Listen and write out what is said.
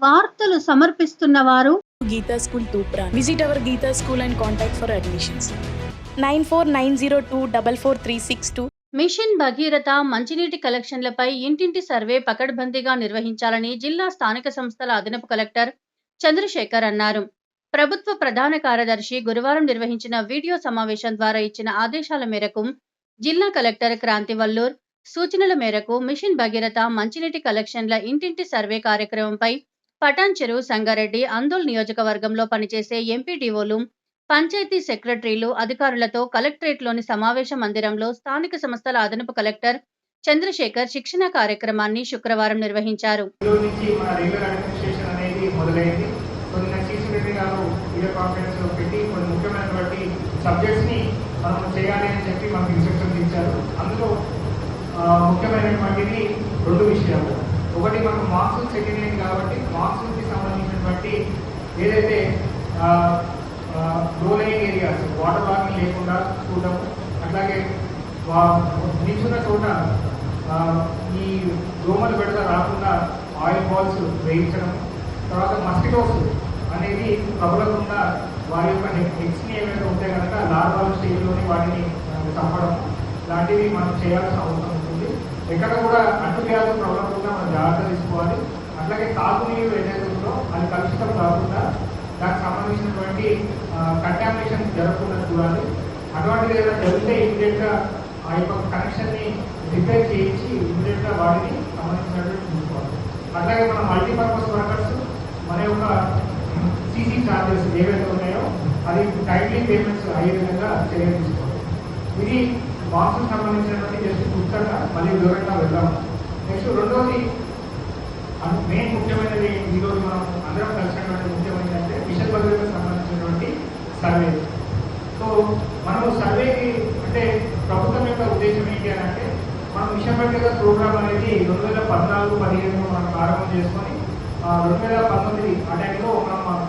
వార్తలు సమర్పిస్తున్న వారు Geeta School Tupra. Visit our Geeta School and contact for admissions. 9490244362 mission Bhagiratha మంచినీటి కలెక్షన్లపై ఇంటింటి సర్వే పకడ్బందీగా నిర్వహించాలని జిల్లా స్థానిక సంస్థల అదనపు కలెక్టర్ చంద్రశేఖర్ అన్నారు ప్రభుత్వ ప్రధాన కార్యదర్శి గురువారం నిర్వహించిన వీడియో సమావేశం ద్వారా ఇచ్చిన ఆదేశాల మేరకు జిల్లా కలెక్టర్ క్రాంతి వల్లూర్ సూచనల మేరకు మిషన్ భగీరథ మంచినీటి కలెక్షన్ల ఇంటింటి సర్వే కార్యక్రమంపై పటాన్ చెరువు సంగారెడ్డి అందోల్ నియోజకవర్గంలో పనిచేసే ఎంపీడీఓలు పంచాయతీ సెక్రటరీలు అధికారులతో కలెక్టరేట్లోని సమావేశ మందిరంలో స్థానిక సంస్థల అదనపు కలెక్టర్ చంద్రశేఖర్ శిక్షణ కార్యక్రమాన్ని శుక్రవారం నిర్వహించారు. మనం ముఖ్యమైనటువంటిది రెండు విషయాలు. ఒకటి మనకు మాన్సూన్ సెకండ్ కాబట్టి ఏదైతే లో ఏరియాస్ వాటర్ లాగింగ్ లేకుండా చూడడం అట్లాగే వా- నిల్చున్న చోట ఈ దోమలు బెడద రాకుండా ఆయిల్ బాల్స్ వేయించడం తర్వాత మస్కిటోస్ అనేది ప్రబలకుండా వారి యొక్క హెక్స్ని ఏమైనా ఉంటే కనుక లార్వాల్ స్టేజ్లోని వాటిని చంపడం లాంటివి మనం చేయాల్సిన అవసరం ఉంటుంది. ఎక్కడ కూడా అంటు వ్యాధులు ప్రబలకుండా మనం జాగ్రత్త తీసుకోవాలి. అట్లాగే తాగునీరు ఏదైతే ఉందో అది కలుషితం కాకుండా దానికి సంబంధించినటువంటి కంటామినేషన్ జరగకుండా చూడాలి. అటువంటిది ఏదైనా జరిగితే ఇమీడియట్గా ఆ యొక్క కనెక్షన్ని రిపేర్ చేయించి ఇమీడియట్గా వాటిని సంబంధించినటువంటి చూసుకోవాలి. అట్లాగే మన మల్టీపర్పస్ వర్కర్స్ మన యొక్క సీసీ ఛార్జెస్ ఏవైతే ఉన్నాయో అది టైమ్లీ పేమెంట్స్ అయ్యే విధంగా చర్యలు తీసుకోవాలి. ఇది బాక్స్ సంబంధించినటువంటి జస్ట్ పుస్తకంగా మళ్ళీ వివరంగా వెళ్దాం నెక్స్ట్ రెండోది మెయిన్ ముఖ్యమైనది ఈరోజు మనం అందరం కలిసినటువంటి ముఖ్యమైనది అంటే మిషన్ భగీరథకు సంబంధించినటువంటి సర్వే సో మనము సర్వేకి అంటే ప్రభుత్వం యొక్క ఉద్దేశం ఏంటి అని అంటే మనం మిషన్ భగీరథ ప్రోగ్రామ్ అనేది రెండు వేల పద్నాలుగు పదిహేను మనం ప్రారంభం చేసుకొని రెండు వేల పంతొమ్మిది ఆ టైంలో మనం